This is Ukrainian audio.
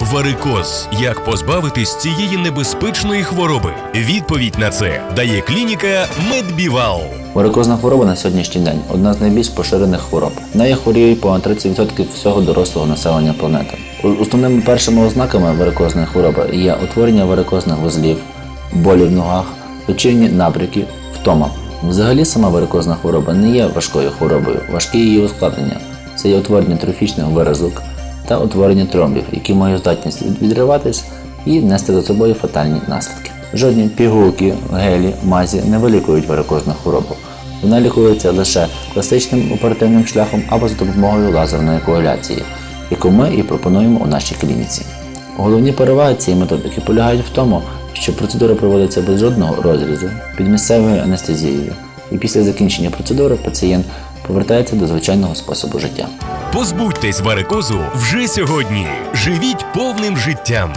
Варикоз. Як позбавитись цієї небезпечної хвороби? Відповідь на це дає клініка Медбівал. Варикозна хвороба на сьогоднішній день одна з найбільш поширених хвороб. Нею хворіє понад 30% всього дорослого населення планети. Основними першими ознаками варикозної хвороби є утворення варикозних вузлів, болі в ногах, печінні набряки, втома. Взагалі сама варикозна хвороба не є важкою хворобою. Важкі її ускладнення це є утворення трофічних виразок та утворення тромбів, які мають здатність від- відриватись і нести за собою фатальні наслідки. Жодні пігулки, гелі, мазі не вилікують варикозну хворобу. Вона лікується лише класичним оперативним шляхом або за допомогою лазерної коагуляції, яку ми і пропонуємо у нашій клініці. Головні переваги цієї методики полягають в тому, що процедура проводиться без жодного розрізу під місцевою анестезією, і після закінчення процедури пацієнт повертається до звичайного способу життя. Позбудьтесь варикозу вже сьогодні. Живіть повним життям.